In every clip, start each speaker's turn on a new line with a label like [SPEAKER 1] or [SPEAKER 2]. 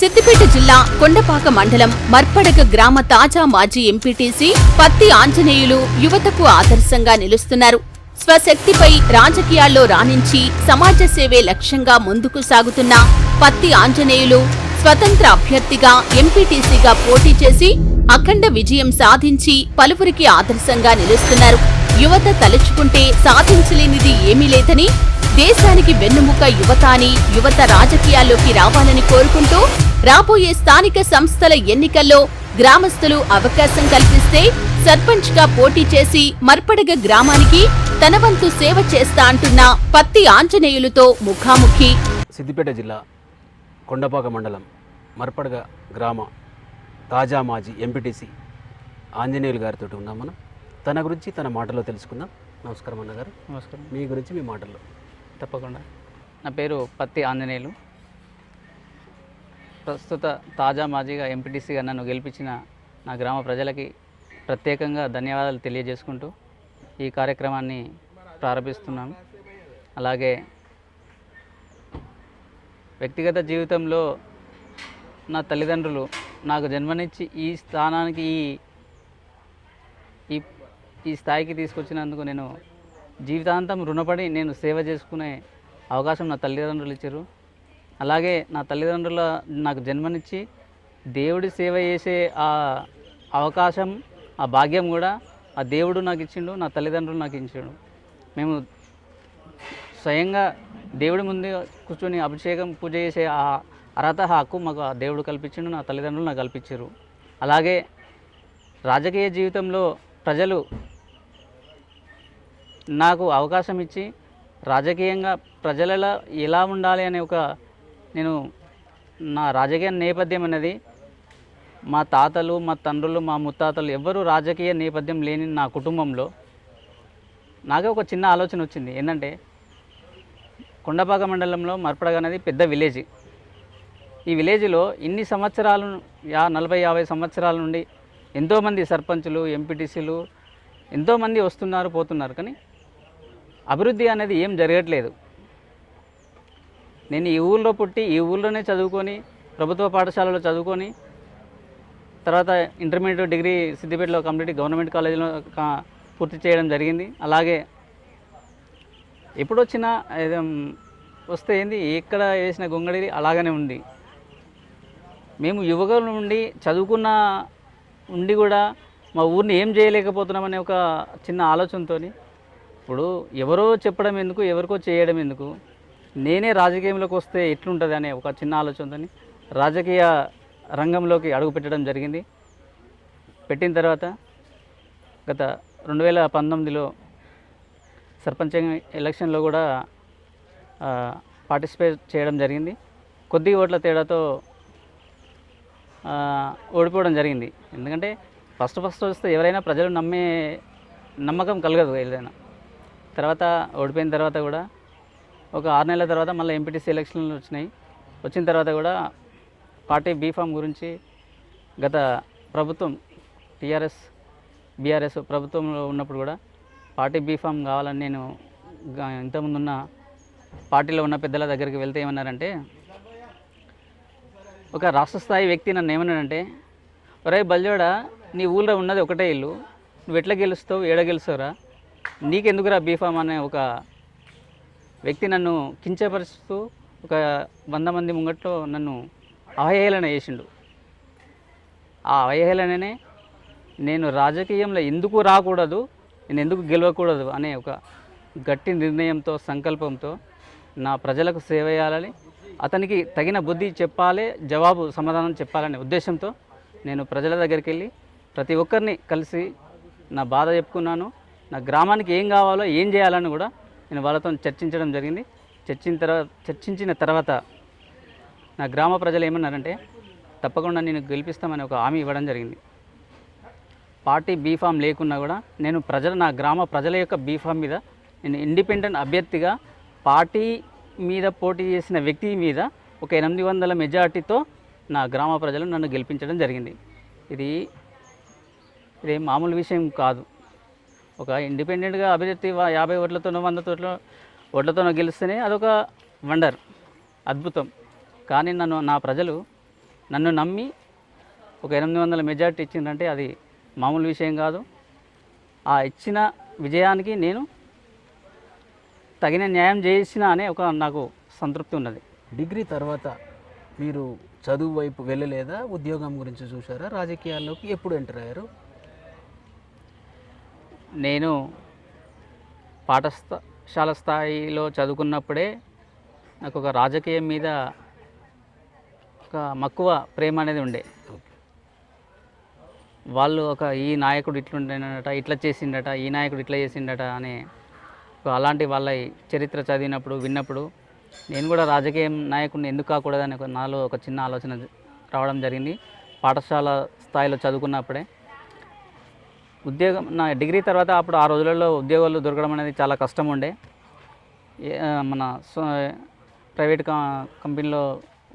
[SPEAKER 1] సిద్దిపేట జిల్లా కొండపాక మండలం మర్పడగ గ్రామ తాజా మాజీ ఎంపీటీసీ పత్తి ఆంజనేయులు యువతకు ఆదర్శంగా నిలుస్తున్నారు. స్వశక్తిపై రాజకీయాల్లో రాణించి సమాజ సేవే లక్ష్యంగా ముందుకు సాగుతున్న పత్తి ఆంజనేయులు స్వతంత్ర అభ్యర్థిగా ఎంపీటీసీగా పోటీ చేసి అఖండ విజయం సాధించి పలువురికి ఆదర్శంగా నిలుస్తున్నారు. యువత తలుచుకుంటే సాధించలేనిది ఏమీ లేదని దేశానికి వెన్నుముక యువత అని యువత రాజకీయాల్లోకి రావాలని కోరుకుంటూ రాబోయే స్థానిక సంస్థల ఎన్నికల్లో గ్రామస్తులు అవకాశం కల్పిస్తే సర్పంచ్గా పోటీ చేసి మర్పడగ గ్రామానికి తన వంతు సేవ చేస్తా అంటున్న పత్తి ఆంజనేయులతో ముఖాముఖి.
[SPEAKER 2] సిద్దిపేట జిల్లా కొండపాక మండలం మర్పడగ గ్రామ తాజా మాజీ ఎంపీటీసీ ఆంజనేయులు గారితో ఉన్నాం మనం. తన గురించి తన మాటల్లో తెలుసుకుందాం. నమస్కారం అన్నగారు.
[SPEAKER 3] నమస్కారం.
[SPEAKER 2] మీ గురించి మీ మాటల్లో.
[SPEAKER 3] తప్పకుండా. నా పేరు పత్తి ఆంజనేయులు. ప్రస్తుత తాజా మాజీగా ఎంపీటీసీగా నన్ను గెలిపించిన నా గ్రామ ప్రజలకి ప్రత్యేకంగా ధన్యవాదాలు తెలియజేసుకుంటూ ఈ కార్యక్రమాన్ని ప్రారంభిస్తున్నాను. అలాగే వ్యక్తిగత జీవితంలో నా తల్లిదండ్రులు నాకు జన్మనిచ్చి ఈ స్థానానికి ఈ ఈ ఈ స్థాయికి తీసుకొచ్చినందుకు నేను జీవితాంతం రుణపడి నేను సేవ చేసుకునే అవకాశం నా తల్లిదండ్రులు ఇచ్చారు. అలాగే నా తల్లిదండ్రుల నాకు జన్మనిచ్చి దేవుడి సేవ చేసే ఆ అవకాశం ఆ భాగ్యం కూడా ఆ దేవుడు నాకు ఇచ్చిండు నా తల్లిదండ్రులు నాకు ఇచ్చాడు. మేము స్వయంగా దేవుడి ముందు కూర్చొని అభిషేకం పూజ చేసే ఆ అర్హత హక్కు మాకు ఆ దేవుడు కల్పించిండు నా తల్లిదండ్రులు నాకు కల్పించారు. అలాగే రాజకీయ జీవితంలో ప్రజలు నాకు అవకాశం ఇచ్చి రాజకీయంగా ప్రజలలో ఎలా ఉండాలి అనే ఒక నేను నా రాజకీయ నేపథ్యం అనేది మా తాతలు మా తండ్రులు మా ముత్తాతలు ఎవ్వరూ రాజకీయ నేపథ్యం లేని నా కుటుంబంలో నాకే ఒక చిన్న ఆలోచన వచ్చింది. ఏంటంటే కొండపాక మండలంలో మర్పడగ అనేది పెద్ద విలేజ్. ఈ విలేజ్లో ఇన్ని సంవత్సరాలు యా నలభై యాభై సంవత్సరాల నుండి ఎంతోమంది సర్పంచులు ఎంపీటీసీలు ఎంతోమంది వస్తున్నారు పోతున్నారు. కానీ అభివృద్ధి అనేది ఏం జరగట్లేదు. నేను ఈ ఊళ్ళో పుట్టి ఈ ఊళ్ళోనే చదువుకొని ప్రభుత్వ పాఠశాలలో చదువుకొని తర్వాత ఇంటర్మీడియట్ డిగ్రీ సిద్దిపేటలో కంప్లీట్ గవర్నమెంట్ కాలేజీలో కా- పూర్తి చేయడం జరిగింది. అలాగే ఎప్పుడొచ్చిన వస్తే ఏంది ఎక్కడ వేసిన గొంగడి అలాగనే ఉంది. మేము యువకుల నుండి చదువుకున్న ఉండి కూడా మా ఊరిని ఏం చేయలేకపోతున్నామనే ఒక చిన్న ఆలోచనతోని ఇప్పుడు ఎవరో చెప్పడం ఎందుకు ఎవరికో చేయడం ఎందుకు? నేనే రాజకీయంలోకి వస్తే ఎట్లుంటుంది అనే ఒక చిన్న ఆలోచనతోని రాజకీయ రంగంలోకి అడుగు పెట్టడం జరిగింది. పెట్టిన తర్వాత గత రెండు వేల పంతొమ్మిదిలో సర్పంచ్ ఎలక్షన్లో కూడా పార్టిసిపేట్ చేయడం జరిగింది. కొద్ది ఓట్ల తేడాతో ఓడిపోవడం జరిగింది. ఎందుకంటే ఫస్ట్ ఫస్ట్ వస్తే ఎవరైనా ప్రజలు నమ్మే నమ్మకం కలగదు ఏదైనా. తర్వాత ఓడిపోయిన తర్వాత కూడా ఒక ఆరు నెలల తర్వాత మళ్ళీ ఎంపీటీసీ ఎలక్షన్లు వచ్చినాయి. వచ్చిన తర్వాత కూడా పార్టీ బీఫామ్ గురించి గత ప్రభుత్వం టీఆర్ఎస్ బీఆర్ఎస్ ప్రభుత్వంలో ఉన్నప్పుడు కూడా పార్టీ బీఫామ్ కావాలని నేను ఇంతకుముందున్న పార్టీలో ఉన్న పెద్దల దగ్గరికి వెళ్తే ఏమన్నారంటే ఒక రాష్ట్ర స్థాయి వ్యక్తి నన్ను ఏమన్నాడంటే ఒరే బల్జోడా నీ ఊళ్ళో ఉన్నది ఒకటే ఇల్లు. నువ్వు ఎట్లా గెలుస్తావు? ఏడ గెలుస్తావురా? నీకెందుకురా బీఫామ్ అనే ఒక వ్యక్తి నన్ను కించపరుస్తూ ఒక వంద మంది ముంగట్లో నన్ను అవహేళన చేసిండు. ఆ అవహేళననే నేను రాజకీయంలో ఎందుకు రాకూడదు నేను ఎందుకు గెలవకూడదు అనే ఒక గట్టి నిర్ణయంతో సంకల్పంతో నా ప్రజలకు సేవ చేయాలని అతనికి తగిన బుద్ధి చెప్పాలి జవాబు సమాధానం చెప్పాలనే ఉద్దేశంతో నేను ప్రజల దగ్గరికి వెళ్ళి ప్రతి ఒక్కరిని కలిసి నా బాధ చెప్పుకున్నాను. నా గ్రామానికి ఏం కావాలో ఏం చేయాలని కూడా నేను వాళ్ళతో చర్చించడం జరిగింది. చర్చిన తర్వాత చర్చించిన తర్వాత నా గ్రామ ప్రజలు ఏమన్నారంటే తప్పకుండా నేను గెలిపిస్తామని ఒక హామీ ఇవ్వడం జరిగింది. పార్టీ బీఫామ్ లేకున్నా కూడా నేను ప్రజల నా గ్రామ ప్రజల యొక్క బీఫామ్ మీద నేను ఇండిపెండెంట్ అభ్యర్థిగా పార్టీ మీద పోటీ చేసిన వ్యక్తి మీద ఒక ఎనిమిది వందల మెజార్టీతో నా గ్రామ ప్రజలు నన్ను గెలిపించడం జరిగింది. ఇది ఇది మామూలు విషయం కాదు. ఒక ఇండిపెండెంట్గా అభ్యర్థి యాభై ఓట్లతోనో వంద తోట్లో ఓట్లతోనో గెలిస్తేనే అదొక వండర్ అద్భుతం. కానీ నన్ను నా ప్రజలు నన్ను నమ్మి ఒక ఎనిమిది వందల మెజార్టీ ఇచ్చిందంటే అది మామూలు విషయం కాదు. ఆ ఇచ్చిన విజయానికి నేను తగిన న్యాయం చేసిన అనే ఒక నాకు సంతృప్తి ఉన్నది.
[SPEAKER 2] డిగ్రీ తర్వాత మీరు చదువు వైపు వెళ్ళలేదా? ఉద్యోగం గురించి చూసారా రాజకీయాల్లోకి ఎప్పుడు ఎంటర్ అయ్యారు?
[SPEAKER 3] నేను పాఠశాల స్థాయిలో చదువుకున్నప్పుడే నాకు ఒక రాజకీయం మీద ఒక మక్కువ ప్రేమ అనేది ఉండే. వాళ్ళు ఒక ఈ నాయకుడు ఇట్లుండేనట ఇట్లా చేసిండట ఈ నాయకుడు ఇట్లా చేసిండట అనే అలాంటి వాళ్ళ చరిత్ర చదివినప్పుడు విన్నప్పుడు నేను కూడా రాజకీయ నాయకుడిని ఎందుకు కాకూడదని ఒక నాలో ఒక చిన్న ఆలోచన రావడం జరిగింది. పాఠశాల స్థాయిలో చదువుకున్నప్పుడే ఉద్యోగం నా డిగ్రీ తర్వాత అప్పుడు ఆ రోజులలో ఉద్యోగాలు దొరకడం అనేది చాలా కష్టం ఉండే మన స్వ ప్రైవేట్ కంపెనీలో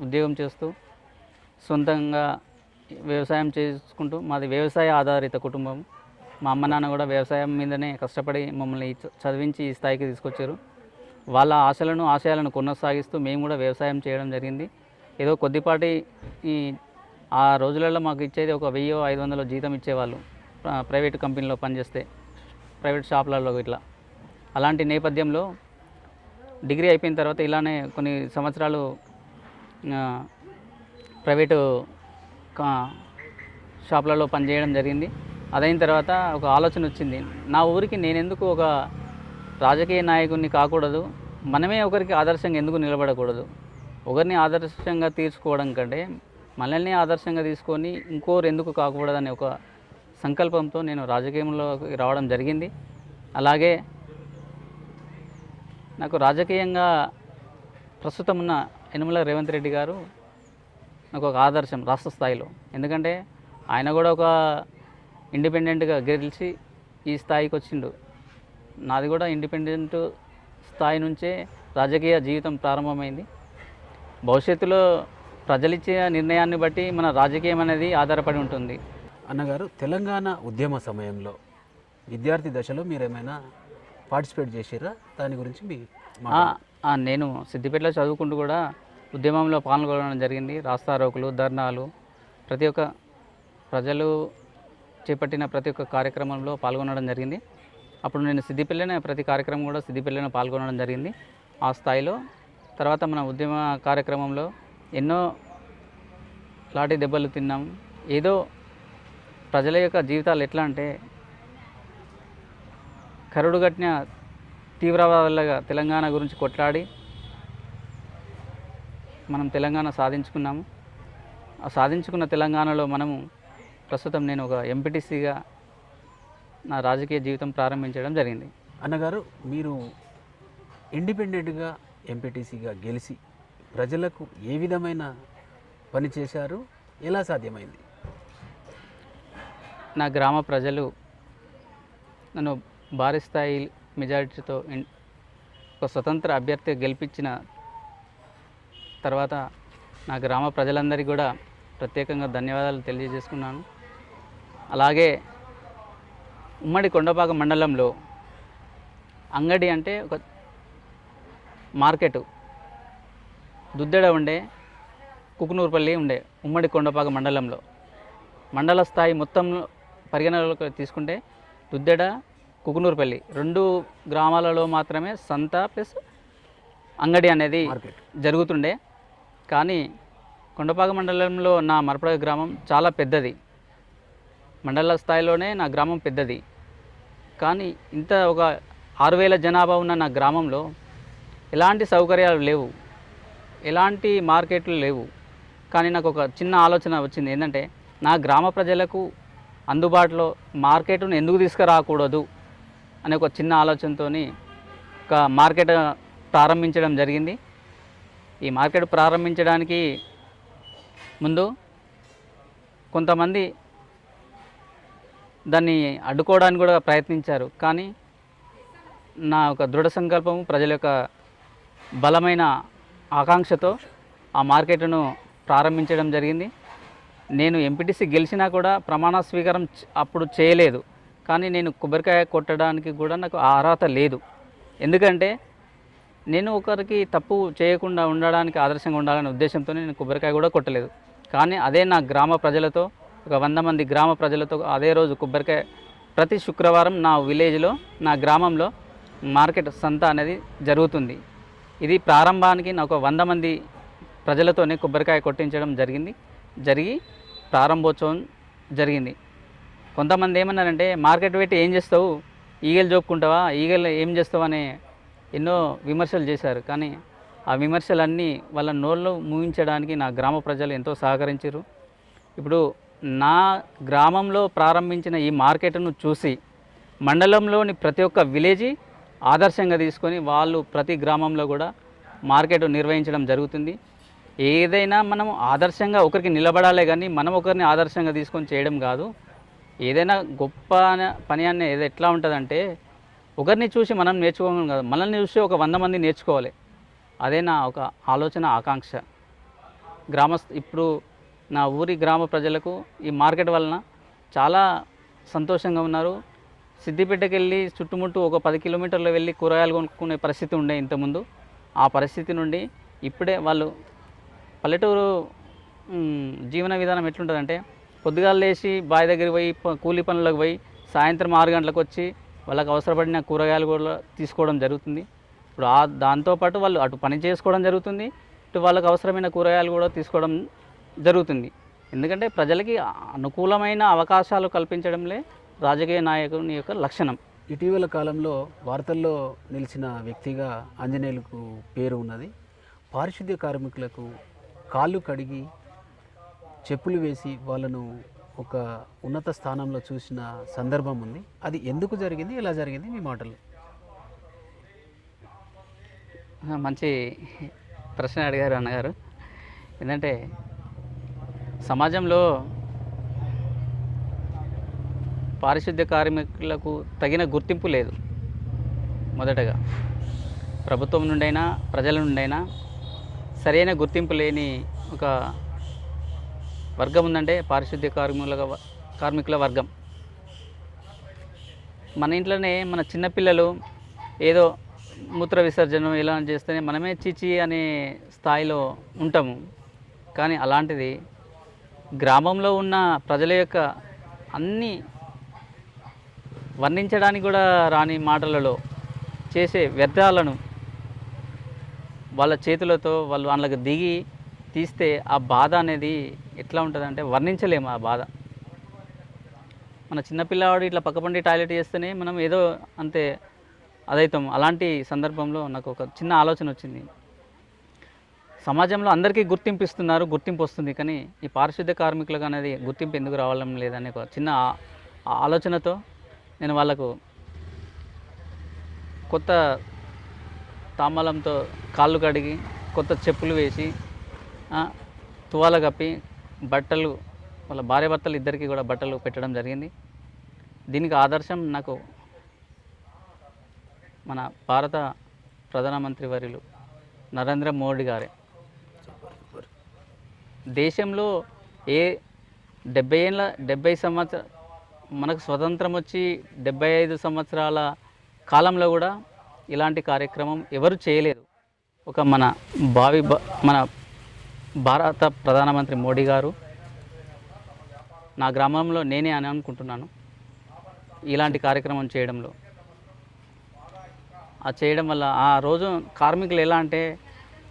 [SPEAKER 3] ఉద్యోగం చేస్తూ సొంతంగా వ్యవసాయం చేసుకుంటూ మాది వ్యవసాయ ఆధారిత కుటుంబం. మా అమ్మ నాన్న కూడా వ్యవసాయం మీదనే కష్టపడి మమ్మల్ని చదివించి ఈ స్థాయికి తీసుకొచ్చారు. వాళ్ళ ఆశలను ఆశయాలను కొనసాగిస్తూ మేము కూడా వ్యవసాయం చేయడం జరిగింది. ఏదో కొద్దిపాటి ఈ ఆ రోజులలో మాకు ఇచ్చేది ఒక వెయ్యి ఐదు వందలు జీతం ఇచ్చేవాళ్ళు. ప్రైవేట్ కంపెనీలో పనిచేస్తే ప్రైవేట్ షాపులలో ఇట్లా. అలాంటి నేపథ్యంలో డిగ్రీ అయిపోయిన తర్వాత ఇలానే కొన్ని సంవత్సరాలు ప్రైవేటు కా- షాపులలో పనిచేయడం జరిగింది. అదైన తర్వాత ఒక ఆలోచన వచ్చింది. నా ఊరికి నేనెందుకు ఒక రాజకీయ నాయకుడిని కాకూడదు? మనమే ఒకరికి ఆదర్శంగా ఎందుకు నిలబడకూడదు? ఒకరిని ఆదర్శంగా తీసుకోవడం కంటే మనల్ని ఆదర్శంగా తీసుకొని ఇంకోరు ఎందుకు కాకూడదని ఒక సంకల్పంతో నేను రాజకీయంలోకి రావడం జరిగింది. అలాగే నాకు రాజకీయంగా ప్రస్తుతం ఉన్న యనమల రేవంత్ రెడ్డి గారు నాకు ఒక ఆదర్శం రాష్ట్ర స్థాయిలో. ఎందుకంటే ఆయన కూడా ఒక ఇండిపెండెంట్గా గెలిచి ఈ స్థాయికి వచ్చిండు. నాది కూడా ఇండిపెండెంట్ స్థాయి నుంచే రాజకీయ జీవితం ప్రారంభమైంది. భవిష్యత్తులో ప్రజలిచ్చే నిర్ణయాన్ని బట్టి మన రాజకీయం అనేది ఆధారపడి ఉంటుంది.
[SPEAKER 2] అన్నగారు తెలంగాణ ఉద్యమ సమయంలో విద్యార్థి దశలో మీరు ఏమైనా పార్టిసిపేట్ చేసారా దాని గురించి మీ
[SPEAKER 3] నేను సిద్దిపేటలో చదువుకుంటూ కూడా ఉద్యమంలో పాల్గొనడం జరిగింది. రాస్తారోకులు ధర్నాలు ప్రతి ఒక్క ప్రజలు చేపట్టిన ప్రతి ఒక్క కార్యక్రమంలో పాల్గొనడం జరిగింది. అప్పుడు నేను సిద్దిపల్లినే ప్రతి కార్యక్రమం కూడా సిద్దిపల్లిలో పాల్గొనడం జరిగింది. ఆ స్థాయిలో తర్వాత మన ఉద్యమ కార్యక్రమంలో ఎన్నో లాఠీ దెబ్బలు తిన్నాం. ఏదో ప్రజల యొక్క జీవితాలు ఎట్లా అంటే కరుడుగట్టిన తీవ్రవాదులుగా తెలంగాణ గురించి కొట్లాడి మనం తెలంగాణ సాధించుకున్నాము. ఆ సాధించుకున్న తెలంగాణలో మనము ప్రస్తుతం నేను ఒక ఎంపీటీసీగా నా రాజకీయ జీవితం ప్రారంభించడం జరిగింది.
[SPEAKER 2] అన్నగారు మీరు ఇండిపెండెంట్గా ఎంపీటీసీగా గెలిచి ప్రజలకు ఏ విధమైన పని చేశారు? ఎలా సాధ్యమైంది?
[SPEAKER 3] నా గ్రామ ప్రజలు నన్ను భారీ స్థాయి మెజారిటీతో ఒక స్వతంత్ర అభ్యర్థి గెలిపించిన తర్వాత నా గ్రామ ప్రజలందరికీ కూడా ప్రత్యేకంగా ధన్యవాదాలు తెలియజేసుకున్నాను. అలాగే ఉమ్మడి కొండపాక మండలంలో అంగడి అంటే ఒక మార్కెట్. దుద్దెడ ఉండే కుకునూరుపల్లి ఉండే ఉమ్మడి కొండపాక మండలంలో. మండల స్థాయి మొత్తంలో పరిగణలోకి తీసుకుంటే దుద్దెడ కుకునూరుపల్లి రెండు గ్రామాలలో మాత్రమే సంత ప్లస్ అంగడి అనేది జరుగుతుండే. కానీ కొండపాక మండలంలో నా మరపడ గ్రామం చాలా పెద్దది. మండల స్థాయిలోనే నా గ్రామం పెద్దది. కానీ ఇంత ఒక ఆరు వేల జనాభా ఉన్న నా గ్రామంలో ఎలాంటి సౌకర్యాలు లేవు. ఎలాంటి మార్కెట్లు లేవు. కానీ నాకు ఒక చిన్న ఆలోచన వచ్చింది. ఏంటంటే నా గ్రామ ప్రజలకు అందుబాటులో మార్కెట్ను ఎందుకు తీసుకురాకూడదు అనే ఒక చిన్న ఆలోచనతో ఒక మార్కెట్ ప్రారంభించడం జరిగింది. ఈ మార్కెట్ ప్రారంభించడానికి ముందు కొంతమంది దాన్ని అడ్డుకోవడానికి కూడా ప్రయత్నించారు. కానీ నా ఒక దృఢ సంకల్పము ప్రజల యొక్క బలమైన ఆకాంక్షతో ఆ మార్కెట్ను ప్రారంభించడం జరిగింది. నేను ఎంపీటీసీ గెలిచినా కూడా ప్రమాణ స్వీకారం అప్పుడు చేయలేదు. కానీ నేను కొబ్బరికాయ కొట్టడానికి కూడా నాకు అర్హత లేదు. ఎందుకంటే నేను ఒకరికి తప్పు చేయకుండా ఉండడానికి ఆదర్శంగా ఉండాలనే ఉద్దేశంతో నేను కొబ్బరికాయ కూడా కొట్టలేదు. కానీ అదే నా గ్రామ ప్రజలతో ఒక వంద మంది గ్రామ ప్రజలతో అదే రోజు కొబ్బరికాయ ప్రతి శుక్రవారం నా విలేజ్లో నా గ్రామంలో మార్కెట్ సంత అనేది జరుగుతుంది. ఇది ప్రారంభానికి నాకు వంద మంది ప్రజలతోనే కొబ్బరికాయ కొట్టించడం జరిగింది. జరిగి ప్రారంభోత్సవం జరిగింది. కొంతమంది ఏమన్నారంటే మార్కెట్ పెట్టి ఏం చేస్తావు? ఈగలు చూపుకుంటావా ఈగలు ఏం చేస్తావు? అనే ఎన్నో విమర్శలు చేశారు. కానీ ఆ విమర్శలన్నీ వాళ్ళ నోళ్ళు మూయించడానికి నా గ్రామ ప్రజలు ఎంతో సహకరించారు. ఇప్పుడు నా గ్రామంలో ప్రారంభించిన ఈ మార్కెట్ను చూసి మండలంలోని ప్రతి ఒక్క విలేజీ ఆదర్శంగా తీసుకొని వాళ్ళు ప్రతి గ్రామంలో కూడా మార్కెట్ నిర్వహించడం జరుగుతుంది. ఏదైనా మనం ఆదర్శంగా ఒకరికి నిలబడాలే కానీ మనం ఒకరిని ఆదర్శంగా తీసుకొని చేయడం కాదు. ఏదైనా గొప్ప పని అనే ఏదో ఎట్లా ఉంటుందంటే ఒకరిని చూసి మనం నేర్చుకోగలం కాదు. మనల్ని చూసి ఒక వంద మంది నేర్చుకోవాలి. అదే నా ఒక ఆలోచన ఆకాంక్ష. గ్రామస్థ ఇప్పుడు నా ఊరి గ్రామ ప్రజలకు ఈ మార్కెట్ వలన చాలా సంతోషంగా ఉన్నారు. సిద్దిపేటకి వెళ్ళి చుట్టుముట్టు ఒక పది కిలోమీటర్లు వెళ్ళి కూరగాయలు కొనుక్కునే పరిస్థితి ఉండే ఇంతకుముందు. ఆ పరిస్థితి నుండి ఇప్పుడే వాళ్ళు పల్లెటూరు జీవన విధానం ఎట్లుంటుందంటే పొద్దుగాలు లేచి బావి దగ్గరికి పోయి కూలి పనులకు పోయి సాయంత్రం ఆరు గంటలకు వచ్చి వాళ్ళకి అవసరపడిన కూరగాయలు కూడా తీసుకోవడం జరుగుతుంది. ఇప్పుడు ఆ దాంతోపాటు వాళ్ళు అటు పని చేసుకోవడం జరుగుతుంది ఇటు వాళ్ళకి అవసరమైన కూరగాయలు కూడా తీసుకోవడం జరుగుతుంది. ఎందుకంటే ప్రజలకి అనుకూలమైన అవకాశాలు కల్పించడంలే రాజకీయ నాయకుని యొక్క లక్షణం.
[SPEAKER 2] ఇటీవల కాలంలో వార్తల్లో నిలిచిన వ్యక్తిగా ఆంజనేయులకు పేరు ఉన్నది. పారిశుద్ధ్య కార్మికులకు కాళ్ళు కడిగి చెప్పులు వేసి వాళ్ళను ఒక ఉన్నత స్థానంలో చూసిన సందర్భం ఉంది. అది ఎందుకు జరిగింది? ఎలా జరిగింది? మీ మాటలు.
[SPEAKER 3] మంచి ప్రశ్న అడిగారు అన్నగారు. ఏంటంటే సమాజంలో పారిశుద్ధ్య కార్మికులకు తగిన గుర్తింపు లేదు. మొదటగా ప్రభుత్వం నుండైనా ప్రజల నుండైనా సరైన గుర్తింపు లేని ఒక వర్గం ఉందంటే పారిశుద్ధ్య కార్మికుల కార్మికుల వర్గం. మన ఇంట్లోనే మన చిన్నపిల్లలు ఏదో మూత్ర విసర్జన ఇలా చేస్తేనే మనమే చిచి అనే స్థాయిలో ఉంటాము. కానీ అలాంటిది గ్రామంలో ఉన్న ప్రజల యొక్క అన్ని వర్ణించడానికి కూడా రాని మాటలలో చేసే వ్యర్థాలను వాళ్ళ చేతులతో వాళ్ళు వాళ్ళకి దిగి తీస్తే ఆ బాధ అనేది ఎట్లా ఉంటుందంటే వర్ణించలేము ఆ బాధ. మన చిన్నపిల్లవాడు ఇట్లా పక్కపండి టాయిలెట్ చేస్తేనే మనం ఏదో అంతే అదైతాం. అలాంటి సందర్భంలో నాకు ఒక చిన్న ఆలోచన వచ్చింది. సమాజంలో అందరికీ గుర్తింపు ఇస్తున్నారు గుర్తింపు వస్తుంది కానీ ఈ పారిశుద్ధ్య కార్మికులకు అనేది గుర్తింపు ఎందుకు రావడం లేదనే ఒక చిన్న ఆలోచనతో నేను వాళ్ళకు కొత్త తామలంతో కాళ్ళు కడిగి కొత్త చెప్పులు వేసి తువాల కప్పి బట్టలు వాళ్ళ భార్య భర్తలు ఇద్దరికి కూడా బట్టలు పెట్టడం జరిగింది. దీనికి ఆదర్శం నాకు మన భారత ప్రధానమంత్రి వర్యులు నరేంద్ర మోడీ గారే. దేశంలో ఏ డెబ్బై ఏళ్ళ డెబ్బై సంవత్సర మనకు స్వతంత్రం వచ్చి డెబ్బై ఐదు సంవత్సరాల కాలంలో కూడా ఇలాంటి కార్యక్రమం ఎవరు చేయలేదు. ఒక మన భావి మన భారత ప్రధానమంత్రి మోడీ గారు నా గ్రామంలో నేనే అని అనుకుంటున్నాను. ఇలాంటి కార్యక్రమం చేయడంలో. ఆ చేయడం వల్ల ఆ రోజు కార్మికులు ఎలా అంటే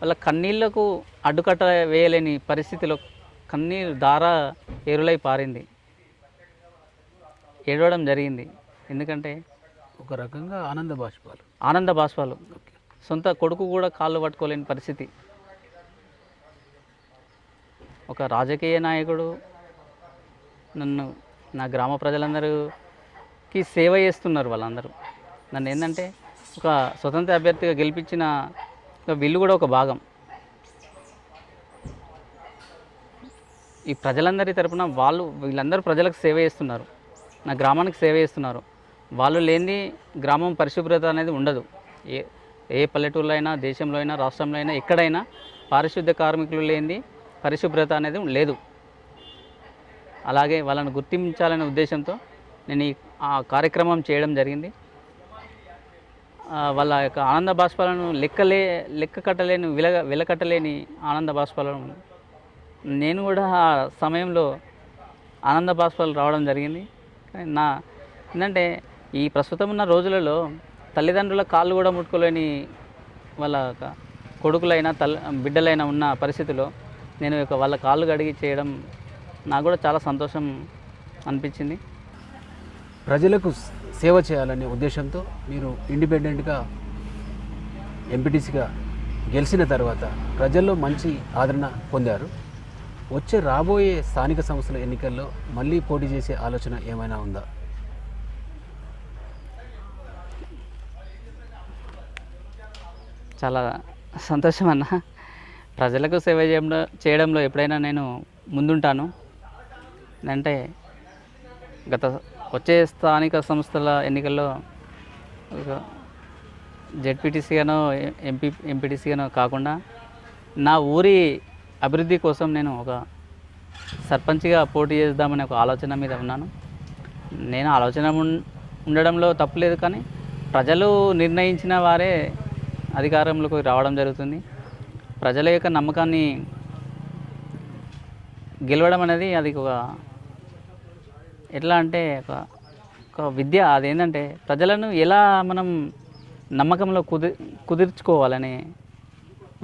[SPEAKER 3] వాళ్ళ కన్నీళ్ళకు అడ్డుకట్ట వేయలేని పరిస్థితిలో కన్నీరు దార ఎరులై పారింది. ఏడవడం జరిగింది. ఎందుకంటే
[SPEAKER 2] ఒక రకంగా ఆనంద బాష్పాలు.
[SPEAKER 3] ఆనంద బాష్పాలు. సొంత కొడుకు కూడా కాళ్ళు పట్టుకోలేని పరిస్థితి. ఒక రాజకీయ నాయకుడు నన్ను నా గ్రామ ప్రజలందరికి సేవ చేస్తున్నారు వాళ్ళందరూ. నన్ను ఏంటంటే ఒక స్వతంత్ర అభ్యర్థిగా గెలిపించిన వీళ్ళు కూడా ఒక భాగం. ఈ ప్రజలందరి తరపున వాళ్ళు వీళ్ళందరూ ప్రజలకు సేవ చేస్తున్నారు. నా గ్రామానికి సేవ చేస్తున్నారు. వాళ్ళు లేని గ్రామం పరిశుభ్రత అనేది ఉండదు. ఏ ఏ పల్లెటూరులో అయినా దేశంలో అయినా రాష్ట్రంలో అయినా ఎక్కడైనా పారిశుద్ధ్య కార్మికులు లేని పరిశుభ్రత అనేది లేదు. అలాగే వాళ్ళని గుర్తించాలనే ఉద్దేశంతో నేను ఈ ఆ కార్యక్రమం చేయడం జరిగింది. వాళ్ళ యొక్క ఆనంద బాష్పాలను లెక్కలే లెక్క కట్టలేని విల వెలకట్టలేని ఆనంద బాష్పాలను నేను కూడా ఆ సమయంలో ఆనంద బాష్పాలు రావడం జరిగింది. నా ఏంటంటే ఈ ప్రస్తుతం ఉన్న రోజులలో తల్లిదండ్రుల కాళ్ళు కూడా ముట్టుకోలేని వాళ్ళ కొడుకులైనా తల్లి బిడ్డలైనా ఉన్న పరిస్థితిలో నేను ఒక వాళ్ళ కాళ్ళు కడిగి చేయడం నాకు కూడా చాలా సంతోషం అనిపించింది.
[SPEAKER 2] ప్రజలకు సేవ చేయాలనే ఉద్దేశంతో మీరు ఇండిపెండెంట్గా ఎంపీటీసీగా గెలిచిన తర్వాత ప్రజల్లో మంచి ఆదరణ పొందారు. వచ్చే రాబోయే స్థానిక సంస్థల ఎన్నికల్లో మళ్ళీ పోటీ చేసే ఆలోచన ఏమైనా ఉందా?
[SPEAKER 3] చాలా సంతోషం అన్న ప్రజలకు సేవ చేయడంలో చేయడంలో ఎప్పుడైనా నేను ముందుంటాను. అంటే గత వచ్చే స్థానిక సంస్థల ఎన్నికల్లో జెడ్పీటీసీగానో ఎంపీ ఎంపీటీసీగానో కాకుండా నా ఊరి అభివృద్ధి కోసం నేను ఒక సర్పంచ్గా పోటీ చేద్దామనే ఒక ఆలోచన మీద ఉన్నాను. నేను ఆలోచన ఉండడంలో తప్పులేదు కానీ ప్రజలు నిర్ణయించిన వారే అధికారంలోకి రావడం జరుగుతుంది. ప్రజల యొక్క నమ్మకాన్ని గెలవడం అనేది అది ఒక ఎట్లా అంటే ఒక ఒక విద్య. అదేంటంటే ప్రజలను ఎలా మనం నమ్మకంలో కుది కుదిర్చుకోవాలని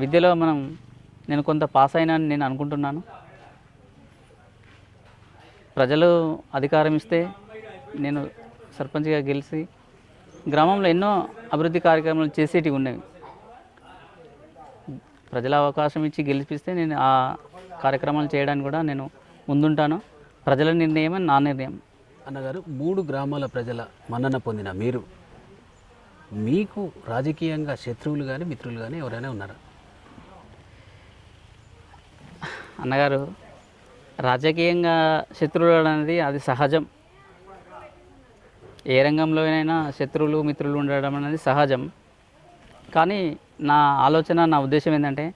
[SPEAKER 3] విద్యలో మనం నేను కొంత పాస్ అయినా నేను అనుకుంటున్నాను. ప్రజలు అధికారం ఇస్తే నేను సర్పంచ్గా గెలిచి గ్రామంలో ఎన్నో అభివృద్ధి కార్యక్రమాలు చేసేటివి ఉన్నవి. ప్రజల అవకాశం ఇచ్చి గెలిపిస్తే నేను ఆ కార్యక్రమాలు చేయడానికి కూడా నేను ముందుంటాను. ప్రజల నిర్ణయమే నా నిర్ణయం.
[SPEAKER 2] అన్నగారు మూడు గ్రామాల ప్రజల మన్నన పొందిన మీరు మీకు రాజకీయంగా శత్రువులు కానీ మిత్రులు కానీ ఎవరైనా ఉన్నారా?
[SPEAKER 3] అన్నగారు రాజకీయంగా శత్రువులు అనేది అది సహజం. ఏ రంగంలోనైనా శత్రువులు మిత్రులు ఉండడం అనేది సహజం. కానీ నా ఆలోచన నా ఉద్దేశం ఏంటంటే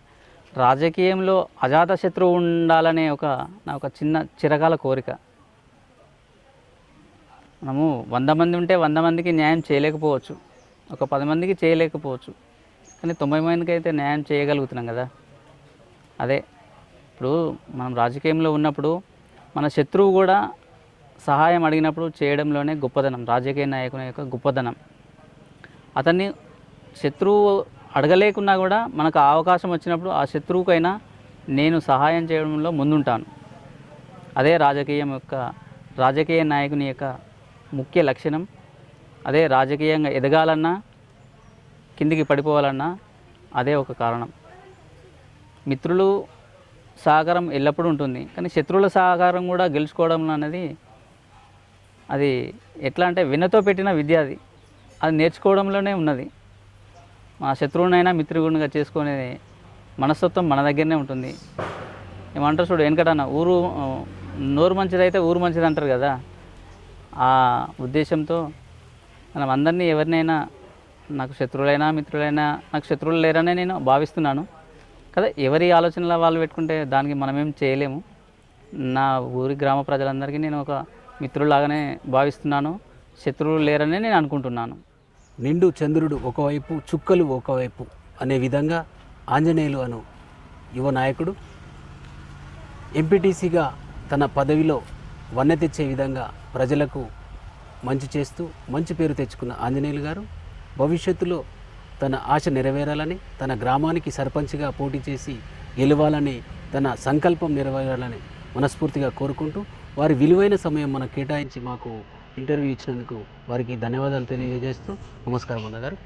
[SPEAKER 3] రాజకీయంలో అజాత శత్రువు ఉండాలనే ఒక నా ఒక చిన్న చిరకాల కోరిక. మనము వంద మంది ఉంటే వంద మందికి న్యాయం చేయలేకపోవచ్చు. ఒక పది మందికి చేయలేకపోవచ్చు. కానీ తొంభై మందికి అయితే న్యాయం చేయగలుగుతున్నాం కదా. అదే ఇప్పుడు మనం రాజకీయంలో ఉన్నప్పుడు మన శత్రువు కూడా సహాయం అడిగినప్పుడు చేయడంలోనే గొప్పదనం. రాజకీయ నాయకుని యొక్క గొప్పదనం. అతన్ని శత్రువు అడగలేకున్నా కూడా మనకు అవకాశం వచ్చినప్పుడు ఆ శత్రువుకైనా నేను సహాయం చేయడంలో ముందుంటాను. అదే రాజకీయం యొక్క రాజకీయ నాయకుని యొక్క ముఖ్య లక్షణం. అదే రాజకీయంగా ఎదగాలన్నా కిందికి పడిపోవాలన్నా అదే ఒక కారణం. మిత్రులు సహకారం ఎల్లప్పుడూ ఉంటుంది. కానీ శత్రువుల సహకారం కూడా గెలుచుకోవడం అనేది అది ఎట్లా అంటే వినతో పెట్టిన విద్య అది. అది నేర్చుకోవడంలోనే ఉన్నది. మా శత్రువునైనా మిత్రుగునిగా చేసుకునే మనస్తత్వం మన దగ్గరనే ఉంటుంది. ఏమంటారు చూడు వెనకటన్న ఊరు నోరు మంచిదైతే ఊరు మంచిది అంటారు కదా. ఆ ఉద్దేశంతో మనం అందరినీ ఎవరినైనా నాకు శత్రువులైనా మిత్రులైనా నాకు శత్రువులు లేరనే నేను భావిస్తున్నాను. కదా ఎవరి ఆలోచనల వాళ్ళు పెట్టుకుంటే దానికి మనమేం చేయలేము. నా ఊరి గ్రామ ప్రజలందరికీ నేను ఒక మిత్రులాగానే భావిస్తున్నాను. శత్రువులు లేరనే నేను అనుకుంటున్నాను.
[SPEAKER 2] నిండు చంద్రుడు ఒకవైపు చుక్కలు ఒకవైపు అనే విధంగా ఆంజనేయులు అను యువ నాయకుడు ఎంపీటీసీగా తన పదవిలో వన్నె తెచ్చే విధంగా ప్రజలకు మంచి చేస్తూ మంచి పేరు తెచ్చుకున్న ఆంజనేయులు గారు భవిష్యత్తులో తన ఆశ నెరవేరాలని తన గ్రామానికి సర్పంచ్గా పోటీ చేసి గెలవాలని తన సంకల్పం నెరవేరాలని మనస్ఫూర్తిగా కోరుకుంటూ వారి విలువైన సమయం మనకు కేటాయించి మాకు ఇంటర్వ్యూ ఇచ్చినందుకు వారికి ధన్యవాదాలు తెలియజేస్తూ నమస్కారం అన్నగారు.